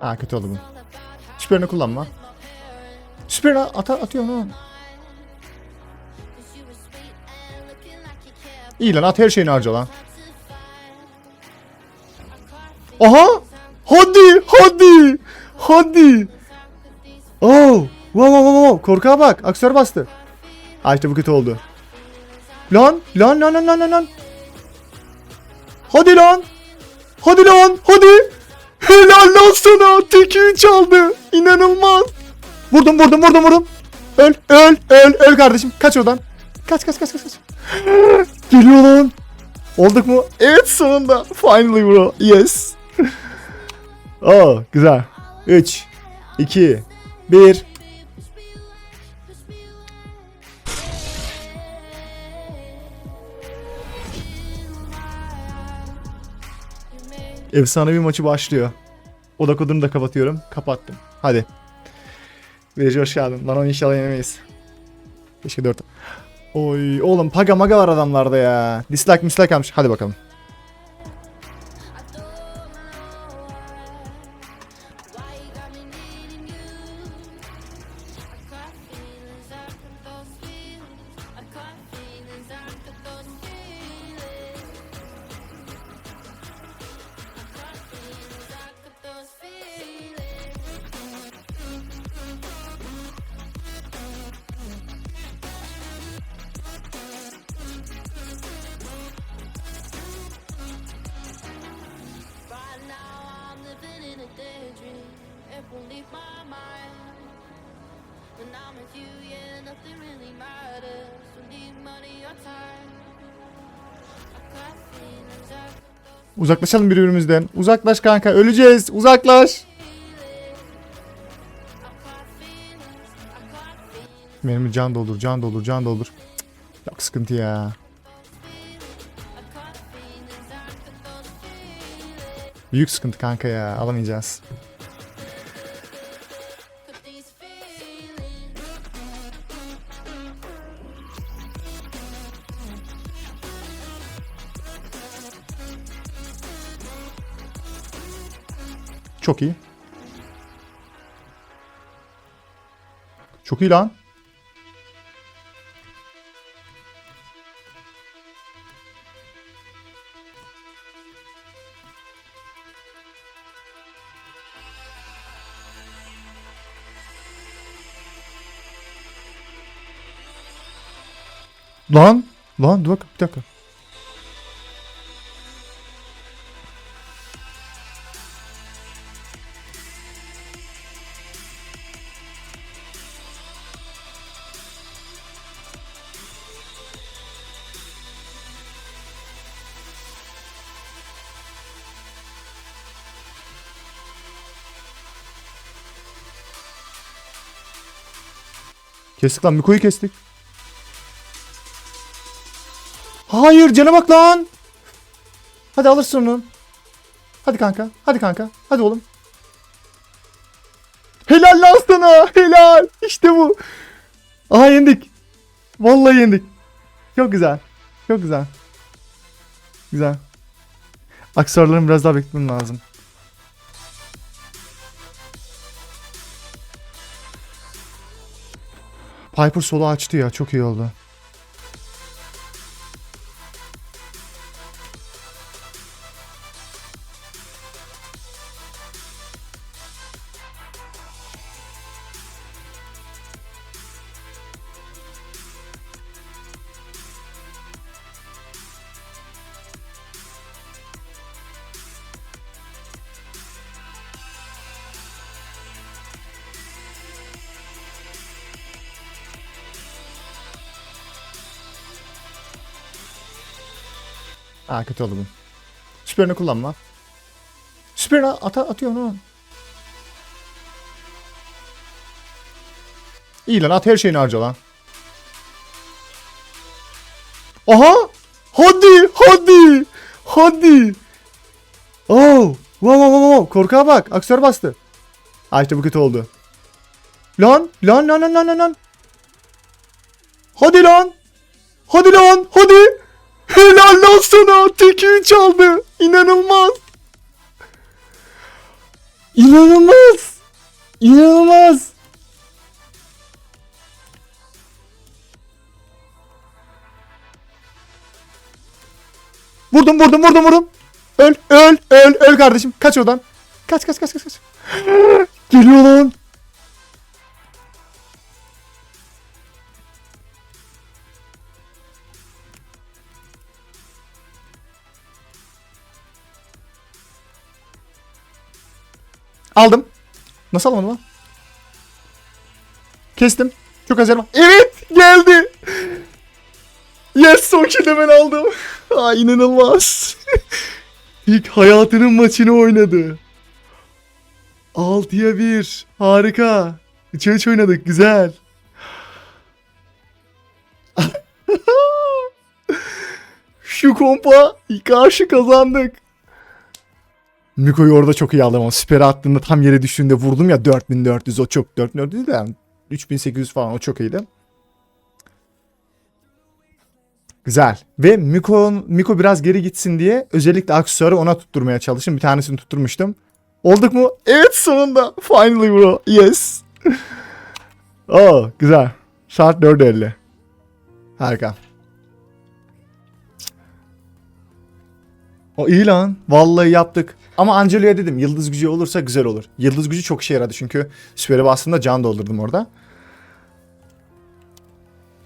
Ha kötü oldu bu. Süperini kullanma. Süperini at atıyor onu. İyi lan at her şeyini harca lan. Aha! Hadi! Hadi! Hadi! Oh! Wow wow wow wow! Korkağa bak! Aksör bastı. Ha işte bu kötü oldu. Lan lan lan lan lan lan! Hadi lan! Hadi lan! Hadi! Helal lan sana! Tekiyi çaldı! İnanılmaz! Vurdum vurdum vurdum vurdum! Öl öl öl öl kardeşim! Kaç oradan! Kaç kaç kaç kaç kaç! Geliyor lan! Olduk mu? Evet sonunda! Finally bro! Yes! oh güzel! 3 2 1 Efsanevi maçı başlıyor. Oda kodunu da kapatıyorum. Kapattım. Hadi. Verici hoş geldin. Lan onu inşallah yenemeyiz. Keşke 4. Oy oğlum paga maga var adamlarda ya. Dislike mislike almış. Hadi bakalım. Uzaklaşalım birbirimizden. Uzaklaş kanka. Öleceğiz. Uzaklaş. Benim can doldur, can doldur, can doldur. Cık, Yok sıkıntı ya. Büyük sıkıntı kanka ya. Alamayacağız. Çok iyi. Çok iyi lan. Lan. Lan dur bak bir dakika. Kestik lan Miko'yu kestik. Hayır cana bak lan. Hadi alırsın onu. Hadi kanka. Hadi kanka. Hadi oğlum. Helal lan sana. Helal. İşte bu. Aha yendik. Vallahi yendik. Çok güzel. Çok güzel. Güzel. Aksesuarlarını biraz daha beklemem lazım. Piper solo açtı ya. Çok iyi oldu. Aa kötü oldu bu. Süperini kullanma. Süperini at atıyor onu. İyi lan at her şeyini harca lan. Aha! Hadi! Hadi! Hadi! Oh! Wow wow wow! Korkağa bak! Aksör bastı. Aa işte bu kötü oldu. Lan lan lan lan lan lan! Hadi lan! Hadi lan! Hadi! Helal lan sana! Tekiyi çaldı! İnanılmaz! İnanılmaz. İnanılmaz. Vurdum vurdum vurdum vurdum. Öl öl öl öl kardeşim. Kaç oradan. Kaç kaç kaç kaç kaç. Geliyor lan. Aldım. Nasıl alamadım lan? Kestim. Çok az yarım. Evet geldi. Yes son ben aldım. Aa, inanılmaz. İlk hayatının maçını oynadı. 6'ya 1. Harika. 3'e 3 oynadık. Güzel. Şu kompa karşı kazandık. Miko'yu orada çok iyi aldım ama süper attığında tam yere düştüğünde vurdum ya 4400 o çok 4400 değil de yani 3800 falan o çok iyiydi. Güzel. Ve Miko, Miko biraz geri gitsin diye özellikle aksesuarı ona tutturmaya çalıştım. Bir tanesini tutturmuştum. Olduk mu? Evet sonunda. Finally bro. Yes. oh güzel. Saat 4.50. Harika. O iyi lan. Vallahi yaptık. Ama Angelo'ya dedim yıldız gücü olursa güzel olur. Yıldız gücü çok işe yaradı çünkü süperi bastığımda can doldurdum orada.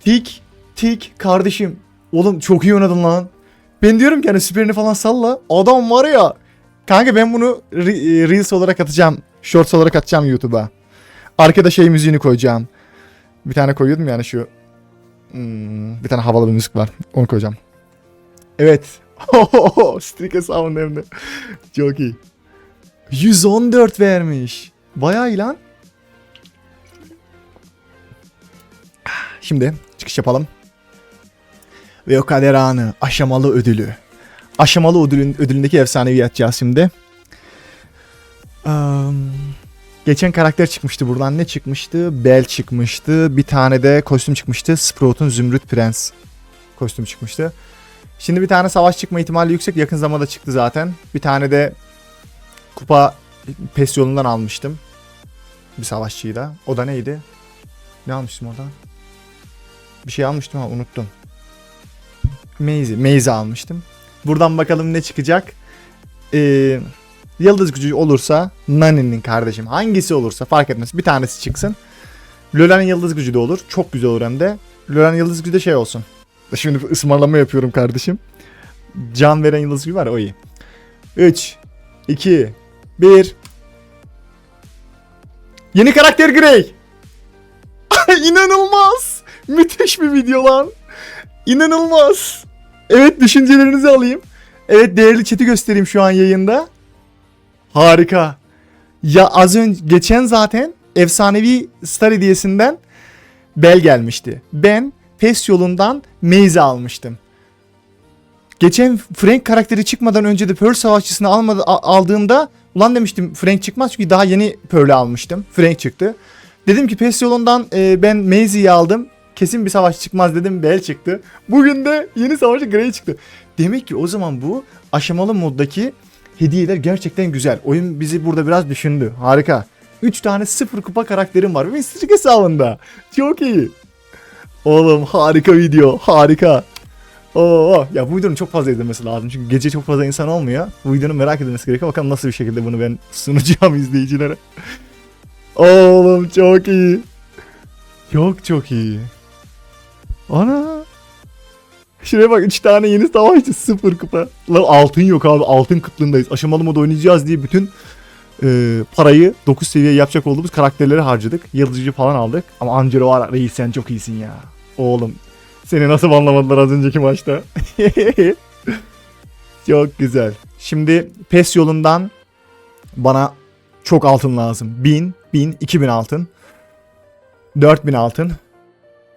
Tik, tik kardeşim. Oğlum çok iyi oynadın lan. Ben diyorum ki hani süperini falan salla. Adam var ya. Kanka ben bunu re- Reels olarak atacağım. Shorts olarak atacağım YouTube'a. Arkada şey müziğini koyacağım. Bir tane koyuyordum yani şu. Hmm, bir tane havalı bir müzik var. Onu koyacağım. Evet. Streak hesabının hem de. Çok iyi. 114 vermiş. Bayağı iyi lan. Şimdi çıkış yapalım. Ve o kader anı. Aşamalı ödülü. Aşamalı ödülün, ödülündeki efsanevi atacağız şimdi. Um, geçen karakter çıkmıştı buradan. Ne çıkmıştı? Bel çıkmıştı. Bir tane de kostüm çıkmıştı. Sprout'un Zümrüt Prens kostüm çıkmıştı. Şimdi bir tane savaş çıkma ihtimali yüksek. Yakın zamanda çıktı zaten. Bir tane de kupa pes yolundan almıştım. Bir savaşçıyı da. O da neydi? Ne almıştım orada? Bir şey almıştım ama unuttum. Maze, Maze almıştım. Buradan bakalım ne çıkacak. Ee, yıldız gücü olursa Nani'nin kardeşim hangisi olursa fark etmez. Bir tanesi çıksın. Lola'nın yıldız gücü de olur. Çok güzel olur hem de. Lola'nın yıldız gücü de şey olsun. Şimdi ısmarlama yapıyorum kardeşim. Can veren yıldız gücü var o iyi. 3 2 1 Yeni karakter Grey. İnanılmaz. Müthiş bir video lan. İnanılmaz. Evet düşüncelerinizi alayım. Evet değerli chat'i göstereyim şu an yayında. Harika. Ya az önce geçen zaten efsanevi star hediyesinden bel gelmişti. Ben PES yolundan Maze almıştım. Geçen Frank karakteri çıkmadan önce de Pearl savaşçısını almadı, aldığımda ulan demiştim Frank çıkmaz çünkü daha yeni Pearl'ü almıştım. Frank çıktı. Dedim ki PES yolundan e, ben Maze'yi aldım. Kesin bir savaş çıkmaz dedim Bel çıktı. Bugün de yeni savaşçı Grey çıktı. Demek ki o zaman bu aşamalı moddaki hediyeler gerçekten güzel. Oyun bizi burada biraz düşündü. Harika. 3 tane sıfır kupa karakterim var. Ve hesabında. Çok iyi. Oğlum harika video. Harika. Oo, ya bu videonun çok fazla izlenmesi lazım. Çünkü gece çok fazla insan olmuyor. Bu videonun merak edilmesi gerekiyor. Bakalım nasıl bir şekilde bunu ben sunacağım izleyicilere. Oğlum çok iyi. Çok çok iyi. Ana. Şuraya bak 3 tane yeni savaşçı sıfır kupa. Lan altın yok abi altın kıtlığındayız. Aşamalı moda oynayacağız diye bütün e, parayı 9 seviye yapacak olduğumuz karakterleri harcadık. Yıldızcı falan aldık. Ama Angelo var reis sen çok iyisin ya. Oğlum seni nasıl anlamadılar az önceki maçta. çok güzel. Şimdi PES yolundan bana çok altın lazım. 1000, 1000, 2000 altın. 4000 altın.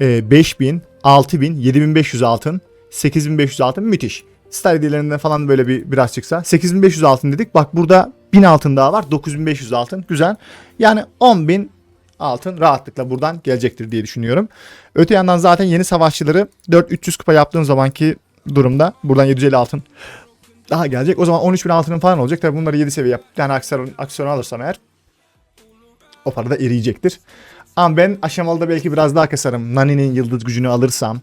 E, 5000, 6000, 7500 altın. 8500 altın müthiş. Star falan böyle bir biraz çıksa. 8500 altın dedik. Bak burada 1000 altın daha var. 9500 altın. Güzel. Yani 10.000 altın rahatlıkla buradan gelecektir diye düşünüyorum. Öte yandan zaten yeni savaşçıları 4-300 kupa yaptığın zamanki durumda buradan 750 altın daha gelecek. O zaman 13 bin altının falan olacak. Tabi bunları 7 seviye yap. Tane aksiyon, aksiyon alırsam eğer o para da eriyecektir. Ama ben aşamalıda belki biraz daha kasarım. Nani'nin yıldız gücünü alırsam.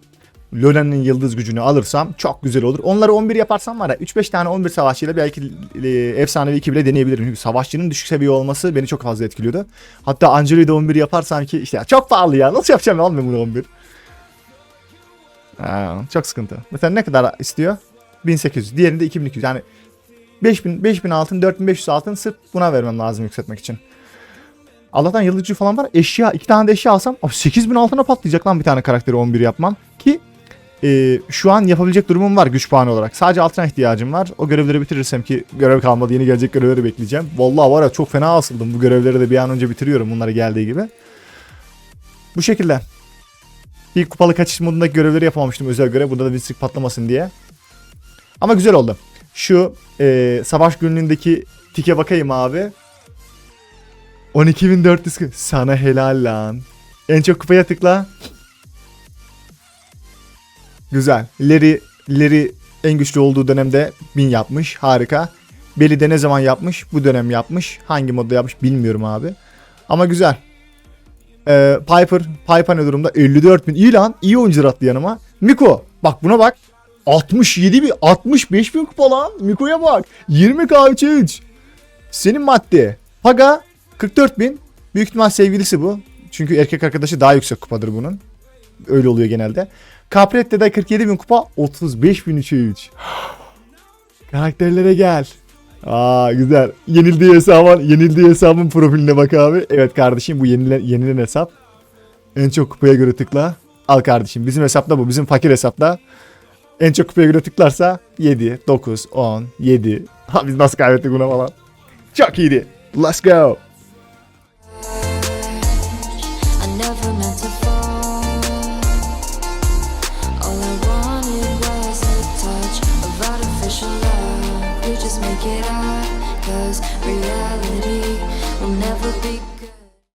Lola'nın yıldız gücünü alırsam çok güzel olur. Onları 11 yaparsam var ya 3-5 tane 11 savaşçıyla belki e, efsanevi 2 bile deneyebilirim. Çünkü savaşçının düşük seviye olması beni çok fazla etkiliyordu. Hatta Angelo'yu da 11 yaparsam ki işte çok pahalı ya nasıl yapacağım ya ben bunu 11. Ha, çok sıkıntı. Mesela ne kadar istiyor? 1800. Diğerinde 2200. Yani 5000 5000 altın, 4500 altın sırf buna vermem lazım yükseltmek için. Allah'tan yıldızcı falan var. Eşya, iki tane de eşya alsam abi 8000 altına patlayacak lan bir tane karakteri 11 yapmam. E, şu an yapabilecek durumum var güç puanı olarak. Sadece altına ihtiyacım var. O görevleri bitirirsem ki görev kalmadı. Yeni gelecek görevleri bekleyeceğim. Vallahi var ya çok fena asıldım. Bu görevleri de bir an önce bitiriyorum bunları geldiği gibi. Bu şekilde. İlk kupalı kaçış modundaki görevleri yapamamıştım özel görev. Burada da bir sık patlamasın diye. Ama güzel oldu. Şu e, savaş günlüğündeki tike bakayım abi. 12.400 sana helal lan. En çok kupaya tıkla. Güzel. Larry, Larry en güçlü olduğu dönemde 1000 yapmış. Harika. Belli de ne zaman yapmış? Bu dönem yapmış. Hangi modda yapmış bilmiyorum abi. Ama güzel. Ee, Piper. Piper ne durumda? 54 bin. İyi lan. İyi oyuncular attı yanıma. Miko. Bak buna bak. 67 bin. 65 bin kupa lan. Miko'ya bak. 20 k 3 Senin madde. Paga 44 bin. Büyük ihtimal sevgilisi bu. Çünkü erkek arkadaşı daha yüksek kupadır bunun. Öyle oluyor genelde. Capret'te de 47 bin kupa 35 bin 3. Karakterlere gel. Aa güzel. Yenildiği hesabın, yenildiği hesabın profiline bak abi. Evet kardeşim bu yenilen, yenilen hesap. En çok kupaya göre tıkla. Al kardeşim bizim hesapta bu. Bizim fakir hesapta. En çok kupaya göre tıklarsa 7, 9, 10, 7. Ha biz nasıl kaybettik buna falan. Çok iyiydi. Let's go.